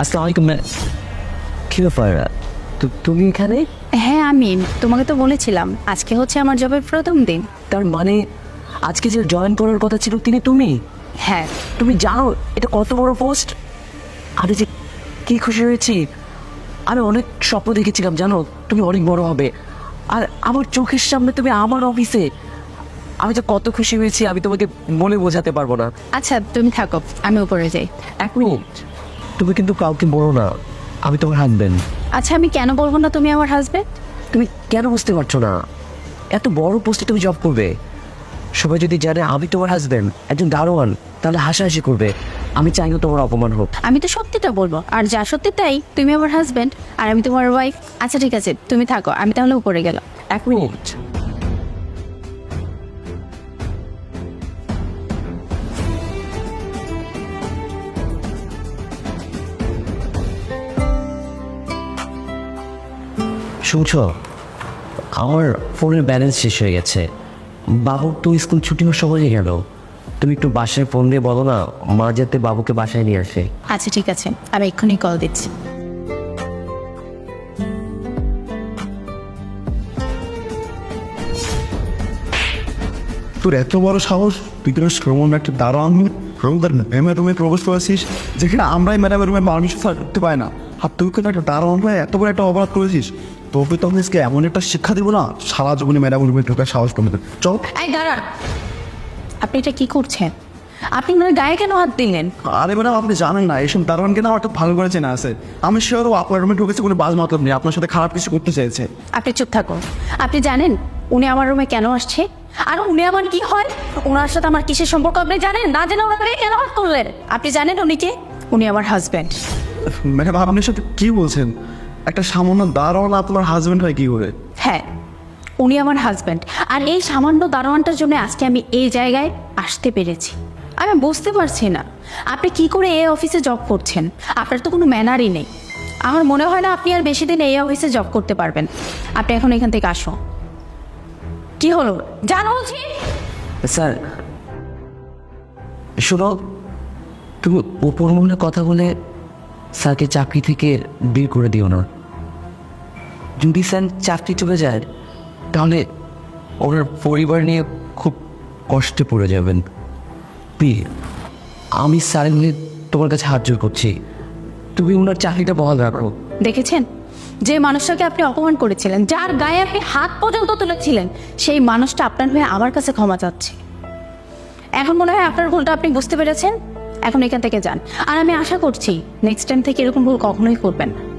আসসালামু আলাইকুম কি ব্যাপার? তুমি এখানে? হ্যাঁ আমি তোমাকে তো বলেছিলাম আজকে হচ্ছে আমার জবের প্রথম দিন। তার মানে আজকে যে জয়েন করার কথা ছিল তিনি তুমি? হ্যাঁ। তুমি জানো এটা কত বড় পোস্ট? আমি যে কি খুশি হয়েছি। আমি অনেক স্বপ্ন দেখেছিলাম জানো? তুমি অনেক বড় হবে। আর আমার চোখের সামনে তুমি আমার অফিসে। আমি তো কত খুশি হয়েছি আমি তোমাকে মনে বোঝাতে পারব না। আচ্ছা তুমি থাকো আমি উপরে যাই। এক মিনিট। তুমি কিন্তু কাউকে বলো না। আমি তোমার হাসবেন্ড আচ্ছা আমি কেন বলব না তুমি আমার হাজবেন্ড তুমি কেন বুঝতে পারছ না? এত বড় পোস্টে তুমি জব করবে। সবাই যদি জানে আমি তোমার হাজবেন্ড একজন দারোয়ান তাহলে হাসাহাসি করবে। আমি চাই না তোমার অপমান হোক। আমি তো সত্যিটা বলব। আর যা সত্যি তাই তুমি আমার হাজবেন্ড আর আমি তোমার ওয়াইফ আচ্ছা ঠিক আছে তুমি থাকো আমি তাহলে উপরে গেলাম। এক মিনিট শুনছ? আমার ফোনের ব্যালেন্স শেষ হয়ে গেছে। বাবুর তো স্কুল ছুটি হওয়ার সময় গেল তুমি একটু বাসায় ফোন দিয়ে বলো না মা যাতে বাবুকে বাসায় নিয়ে আসে। আচ্ছা ঠিক আছে। আমি এক্ষুনি কল দিচ্ছি। তোর এত বড় সাহস? তুই তোর শ্রমণ একটা দারোয়ান রোমদার ম্যামের রুমে প্রবেশ করেছিস যেখানে আমরাই ম্যাডামের রুমে পারমিশন করতে পাই না। আর তুই কেন একটা দারোয়ান হয়ে এত বড় একটা অপরাধ করেছিস? তোকে তো আজকে এমন একটা শিক্ষা দিব না সারা জীবনে ম্যাডামের রুমে ঢোকার সাহস কমে চল। এই দাঁড়ান। আপনি এটা কি করছেন? আপনি ওনার গায়ে কেন হাত দিলেন? আরে ম্যাডাম আপনি জানেন না দারোয়ানকে না আমার একটু ভালো করে চেনা আছে। আমি শিওর আপনার রুমে ঢুকেছে কোনো বাজ মাতব নেই আপনার সাথে খারাপ কিছু করতে চেয়েছে। আপনি চুপ থাকুন। আপনি জানেন উনি আমার রুমে কেন আসছে? আর উনি আমার কি হয়? ওনার সাথে আমার কিসের সম্পর্ক? আপনি জানেন? না জেনে ওনার গায়ে কেন হাত করলেন আপনি জানেন উনি কে? উনি আমার হাজব্যান্ড ম্যাডাম আপনার সাথে কি বলছেন? একটা সামান্য দারোয়ান আপনার হাজবেন্ড হয় কি করে হ্যাঁ উনি আমার হাজব্যান্ড আর এই সামান্য দারোয়ানটার জন্য আজকে আমি এই জায়গায় আসতে পেরেছি। আমি বুঝতে পারছি না। আপনি কি করে এই অফিসে জব করছেন? আপনার তো কোনো ম্যানারই নেই। আমার মনে হয় না আপনি আর বেশি দিন এই অফিসে জব করতে পারবেন। আপনি এখন এখান থেকে আসুন। কি হলো? জানো বলছি। স্যার শোনো তুমি ওপর মনে কথা বলে স্যারকে চাকরি থেকে বের করে দিও না। যদি স্যার চাকরি চলে যায়, তাহলে ওনার পরিবার নিয়ে খুব কষ্টে পড়ে যাবেন। প্লিজ, আমি স্যারের হয়ে তোমার কাছে হাত জোর করছি। তুমি ওনার চাকরিটা বহাল রাখো। দেখেছেন? যে মানুষটাকে আপনি অপমান করেছিলেন, যার গায়ে আপনি হাত পর্যন্ত তুলেছিলেন, সেই মানুষটা আপনার হয়ে আমার কাছে ক্ষমা চাচ্ছে। এখন মনে হয় আপনার ভুলটা আপনি বুঝতে পেরেছেন? এখন এখান থেকে যান। আর আমি আশা করছি নেক্সট টাইম থেকে এরকম ভুল কখনোই করবেন না।